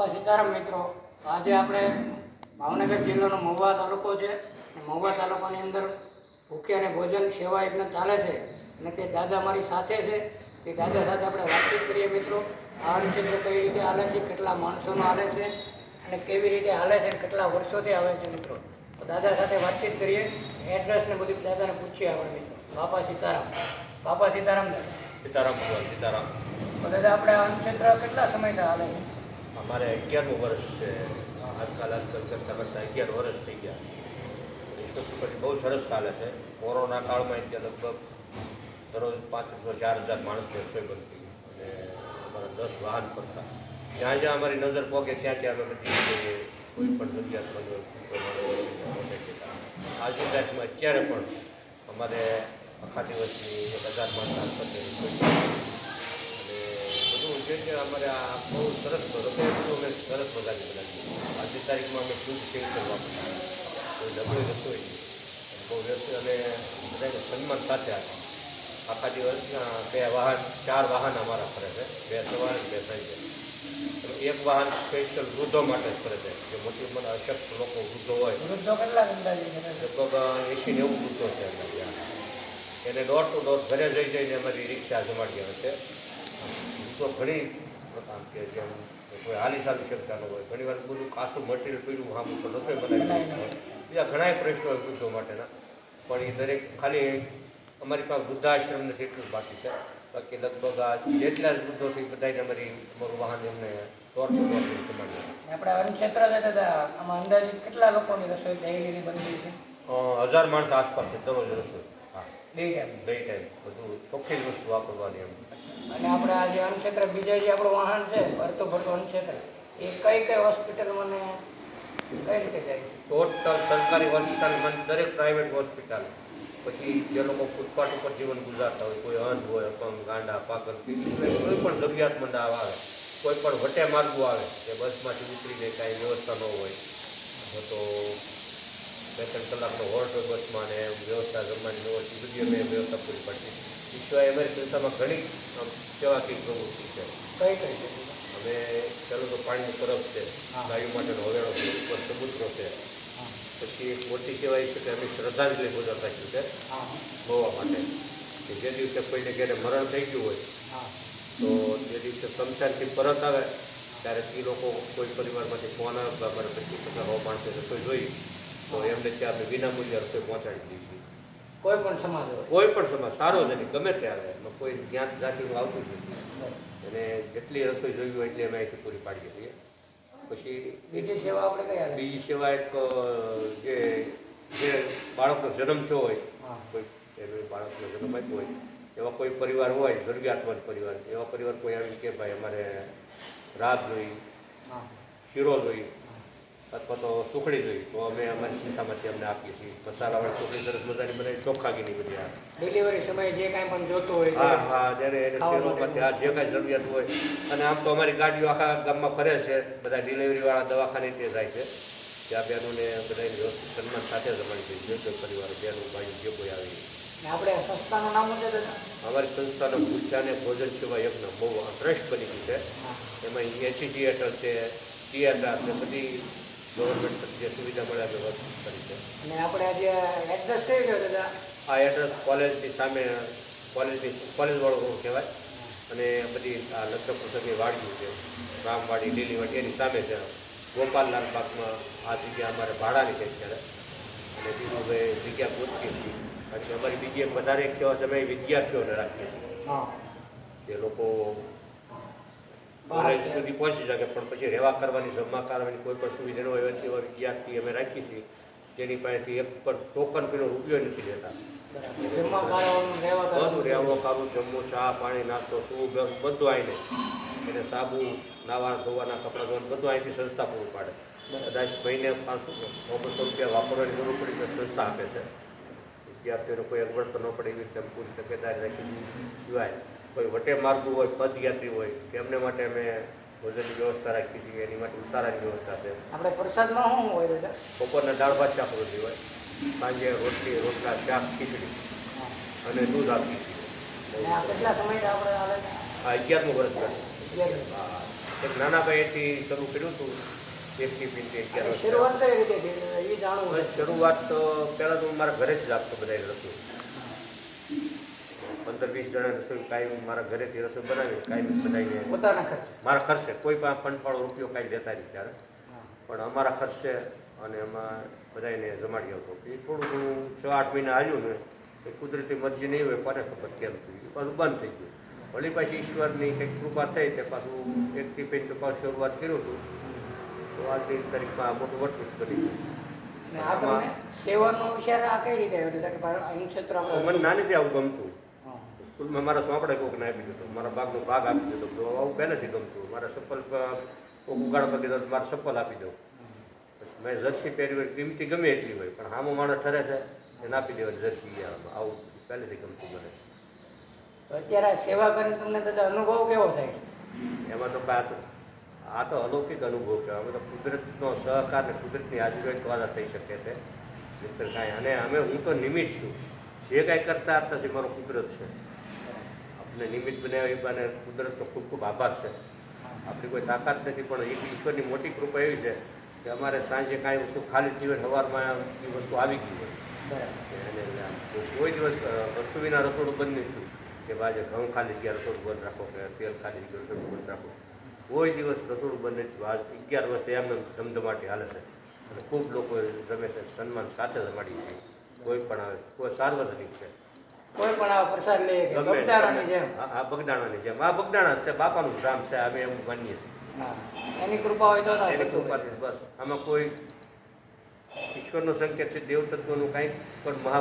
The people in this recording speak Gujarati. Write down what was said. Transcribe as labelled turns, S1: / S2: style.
S1: બાપા સીતારામ મિત્રો. આજે આપણે ભાવનગર જિલ્લાનો મહુવા તાલુકો છે. મહુવા તાલુકાની અંદર ભૂખે અને ભોજન સેવા યજ્ઞ ચાલે છે. અને તે દાદા મારી સાથે છે. તે દાદા સાથે આપણે વાતચીત કરીએ મિત્રો. આ ક્ષેત્ર કઈ રીતે હાલે છે કેટલા માણસોનો હાલે છે અને કેવી રીતે હાલે છે અને કેટલા વર્ષોથી આવે છે મિત્રો. તો દાદા સાથે વાતચીત કરીએ. એડ્રેસ ને બધું દાદાને પૂછીએ આપણે મિત્રો. બાપા સીતારામ. બાપા સીતારામ દાદા.
S2: સીતારામ ભગવાન સીતારામ.
S1: તો દાદા આપણે આ ક્ષેત્ર કેટલા સમયથી હાલે છે?
S2: અમારે અગિયારમું વર્ષ છે. આજકાલ આજકાલ કરતાં કરતાં અગિયાર વર્ષ થઈ ગયા. પછી બહુ સરસ ચાલે છે. કોરોના કાળમાં ત્યાં લગભગ દરરોજ પાંત્રીસો ચાર હજાર માણસની રસોઈ બનતી. અને અમારા દસ વાહન પડતા જ્યાં જ્યાં અમારી નજર પહોંચે ત્યાં ત્યાં અમે બધી જઈએ કોઈ પણ જગ્યા કોઈ આજની તારીખમાં અત્યારે પણ અમારે આખા દિવસની એક હજાર માણસ આસપાસ રસોઈ અને બધું જે છે અમારે આ બહુ સરસ રસોઈ અમે સરસ મજાની બનાવી. આજની તારીખમાં અમે શુદ્ધ સેવ કરવા કોઈ ડબલી રસોઈ. બહુ વ્યસ્ત અને બધાને સન્માન સાથે આપે આખા દિવસના બે વાહન ચાર વાહન અમારા ફરે છે. બે સવારે બે સાંજે. એક વાહન સ્પેશિયલ વૃદ્ધો માટે જ ફરે છે. જે મોટી ઉંમરના અશક્ત લોકો વૃદ્ધો હોય.
S1: વૃદ્ધો કેટલા
S2: લગભગ એસી નેવું વૃદ્ધો છે અમારે એને ડોર ટુ ડોર ઘરે જઈ જઈને અમારી રિક્ષા જમાડી આવે છે તો ઘણી આમ કે જેમ કોઈ હાલી ચાલી શકતા ન હોય. ઘણી વાર બધું કાસું મટીરિયલ પીડ્યું આમ તો રસોઈ બનાવી બીજા ઘણા પ્રશ્નો હોય વૃદ્ધો માટેના. પણ એ દરેક ખાલી અમારી પાસે વૃદ્ધાશ્રમ નથી એટલું બાકી છે. બાકી લગભગ આ જેટલા વૃદ્ધો છે બધાને અમારી અમારું વાહન એમને જમાડી
S1: આપણે અન્નક્ષેત્ર છે દાદા આમાં અંદાજિત કેટલા લોકોની રસોઈ ડેઈલીની બનતી છે?
S2: હજાર માણસ આસપાસ છે દરરોજ રસોઈ. હા.
S1: બે ટાઈમ.
S2: દઈ ટાઈમ. બધું ચોખ્ખી જ વસ્તુ વાપરવાની એમ.
S1: અને આપણે આ જે અન્નક્ષેત્ર, બીજા જે આપણું વાહન છે, ભરતું ભરતું અન્નક્ષેત્ર, એ કઈ કઈ હોસ્પિટલમાં ને કઈ રીતે જાય
S2: ટોટલ સરકારી હોસ્પિટલમાં દરેક પ્રાઇવેટ હોસ્પિટલ પછી જે લોકો ફૂટપાથ ઉપર જીવન ગુજારતા હોય, કોઈ અંધ હોય, અપંગ, ગાંડા પાકર કોઈ પણ જરૂરિયાતમંદ આવે, કોઈ પણ વટે માર્ગો આવે કે બસમાંથી ઉતરીને કાંઈ વ્યવસ્થા ન હોય તો બે ત્રણ કલાકનો હોલ્ટ બસમાં ને એમ વ્યવસ્થા જમવાની એ બધી અમે વ્યવસ્થા પૂરી પાડતી એ સિવાય અમારી સંસ્થામાં ઘણી સેવાકી સેવાકીય પ્રવૃત્તિ છે.
S1: કઈ કઈ છે?
S2: અમે ચાલો તો પાણીની પરબ છે. ગાયો માટેનો હવેડો છે ઉપર સમુદ્રો છે. પછી એક મોટી કહેવાય છે કે અમે શ્રદ્ધાંજલિ પૂજા રાખ્યું છે ગોવા માટે. કે જે દિવસે કોઈને ઘેરે મરણ થઈ ગયું હોય તો જે દિવસે શમશાનથી પરત આવે ત્યારે એ લોકો કોઈ પરિવારમાંથી ફોન આવે અમારે પચીસ ટકા માણસે રસોઈ જોઈ. તો એમને ત્યાં અમે વિનામૂલ્ય રસોઈ પહોંચાડી દઈએ
S1: કોઈ પણ સમાજ હોય.
S2: કોઈ પણ સમાજ સારો નહીં ગમે તે આવે એમાં કોઈ જ્ઞાત જાતિનું આવતું જ નથી. અને જેટલી રસોઈ જોઈ હોય એટલી અમે અહીંથી પૂરી પાડીએ છીએ પછી
S1: બીજી સેવા આપણે કઈ
S2: બીજી સેવા એક જે જે બાળકનો જન્મ થયો હોય કોઈ બાળકનો જન્મ આપ્યો હોય એવા કોઈ પરિવાર હોય જરૂરિયાતમંદ પરિવાર એવા પરિવાર કોઈ આવી કે ભાઈ અમારે રાત જોઈ
S1: હા.
S2: શીરો જોઈ અથવા તો સુખડી જોઈ તો અમે અમારી સંસ્થામાંથી અમને આપીએ છીએ. મસાલાવાળી સુખડી સરસ મજાની બનાવી ચોખ્ખાગીની બધી આ.
S1: ડિલિવરી સમયે જે કાંઈ પણ જોતું હોય
S2: હા હા જ્યારે એને પછી આ જે કાંઈ જરૂરિયાત હોય અને આમ તો અમારી ગાડીઓ આખા ગામમાં ફરે છે બધા ડિલિવરીવાળા દવાખાને તે જાય છે. ત્યાં બહેનોને બધાને વ્યવસ્થિત સન્માન સાથે જ અમારી જે કોઈ પરિવાર બહેનો ભાઈ જે કોઈ આવે.
S1: આપણે સંસ્થાનું નામ છે
S2: અમારી સંસ્થાનો ભૂખ્યાને ભોજન સેવા યજ્ઞ બહુ શ્રેષ્ઠ બની ગઈ છે. એમાં એસી થિયેટર છે થિયેટર છે બધી ગવર્મેન્ટ જે સુવિધા મળે અમે કરી છે.
S1: અને આપણે આજે એડ્રેસ કઈ ગયો દાદા?
S2: આ એડ્રેસ કોલેજની સામે કોલેજની કોલેજવાળો રોડ કહેવાય. અને બધી આ લગ્ન પુસ્તકની વાડીઓ છે. રામવાડી લીલીવાડી એની સામે છે. ગોપાલલાલ પાકમાં આ જગ્યા અમારે ભાડાની છે અત્યારે. અને હવે જગ્યા પૂછીએ હતી પછી અમારી બીજી એક વધારે એક સેવા છે વિદ્યાર્થીઓને રાખીએ છીએ.
S1: હા.
S2: જે લોકો કોલેજ સુધી પહોંચી શકે પણ પછી રહેવા કરવાની જમા કરવાની કોઈ પણ સુવિધા ન હોય એવા વિદ્યાર્થી અમે રાખીએ છીએ જેની પાસેથી એક પણ ટોકન પેલો રૂપિયો નથી લેતા.
S1: રહેવા
S2: બધું
S1: કરવાનું.
S2: રહેવું કરવું જમવું ચા પાણી નાસ્તો શું બધું આવીને. એને સાબુ નાવા ધોવાના કપડાં ધોવાના બધું અહીંથી સંસ્થા પૂરું પાડે. કદાચ મહિને પાંચસો ઓગણસો રૂપિયા વાપરવાની જરૂર પડી તો સંસ્થા આપે છે. વિદ્યાર્થીઓને કોઈ અગવડ તો ન પડે એવી રીતે પૂરી તકેદારી રાખી સિવાય કોઈ વટે માર્ગું હોય પદયાત્રી હોય તેમને માટે અમે ભોજનની વ્યવસ્થા રાખી છીએ એની માટે ઉતારાની વ્યવસ્થા છે.
S1: આપણે પ્રસાદમાં શું હોય દાદા?
S2: બપોરના દાળ ભાત શાક રોટલી હોય. સાંજે રોટલી રોટલા શાક ખીચડી અને દૂધ આપીએ
S1: આ
S2: છીએ
S1: કેટલા સમયથી આપણે છે?
S2: અગિયારમું વર્ષ
S1: અગિયાર
S2: હા. એક નાના ભાઈથી શરૂ કર્યું હતું એકથી પીનથી અગિયાર
S1: શરૂઆત
S2: શરૂઆત તો પહેલાં તો હું મારા ઘરે જ લાગતો બધા રસોઈ. પંદર વીસ જણા રસોઈ કાંઈ મારા ઘરેથી રસોઈ બનાવી કાયમ બનાવી
S1: પોતાના ખર્ચે?
S2: મારા ખર્ચે. કોઈ પણ ફંડફાળો રૂપિયો કાંઈ લેતા નહીં ત્યારે. પણ અમારા ખર્ચે અને એમાં બધાને જમાડી આવતો એ થોડું ઘણું છ આઠ મહિના આવ્યું ને એ કુદરતી મરજી નહીં હોય કોને ખબર કેમ થઈ ગયું? પાછું બંધ થઈ ગયું. વળી પાછી ઈશ્વરની કંઈક કૃપા થઈ તે પાછું એકથી પેન તો પાછું શરૂઆત કર્યું હતું. તો આજની તારીખમાં આ મોટું વર્તવું કરી
S1: સેવાનો વિચાર આ કઈ રીતે આવ્યો? કે
S2: મને નાનેથી આવું ગમતું. સ્કૂલમાં મારા સોંપડે કોકને આપી દીધો મારા બાગનો ભાગ આપી દીધો તો આવું પહેલેથી ગમતું મારા ચપ્પલ કોક ઉગાડ પર દીધો મારે ચપ્પલ આપી દઉં. મેં જર્સી પહેરી હોય કિંમતી ગમે એટલી હોય પણ હામો માણસ ઠરે છે એને આપી દેવાની જર્સી આવું. પહેલેથી ગમતું મને
S1: અત્યારે સેવા કરીને તમને દાદા અનુભવ કેવો થાય
S2: એમાં તો કાંઈ આ તો- અલૌકિક અનુભવ કહેવાય અમે તો કુદરતનો સહકાર ને કુદરતની આજુબાજુ દ્વારા થઈ શકે છે. મિત્ર કાંઈ અને અમે હું તો નિમિત્ત છું. જે કાંઈ કરતા નથી મારો કુદરત છે. આપણે નિમિત્ત બનાવ્યા એ બાને કુદરતનો ખૂબ ખૂબ આભાર છે. આપણી કોઈ તાકાત નથી પણ એક ઈશ્વરની મોટી કૃપા એવી છે કે અમારે સાંજે કાંઈ વસ્તુ ખાલી થઈ હોય સવારમાં એ વસ્તુ આવી ગઈ હોય. અને કોઈ દિવસ વસ્તુ વિના રસોડું બંધ નહીં થયું. કે આજે ઘઉં ખાલી જગ્યા રસોડું બંધ રાખો કે તેલ ખાલી જગ્યા રસોડું બંધ રાખો. કોઈ દિવસ રસોડું બંધ નથી આજ અગિયાર વર્ષ એમને ધમધમાટી હાલે છે. અને ખૂબ લોકો રમે છે સન્માન સાથે જમાડી છે. કોઈ પણ આવે કોઈ સાર્વજનિક છે.
S1: કોઈ પણ આ પ્રસાદ લે કે. બગદાણાની જેમ
S2: હા બગદાણાની જેમ આ બગદાણા છે બાપાનું ધામ છે અમે એમ માનીએ છીએ
S1: એની કૃપા હોય તો
S2: એની. કૃપાથી બસ આમાં કોઈ ઈશ્વરનો સંકેત છે દેવ તત્વનું કાંઈ પણ મહા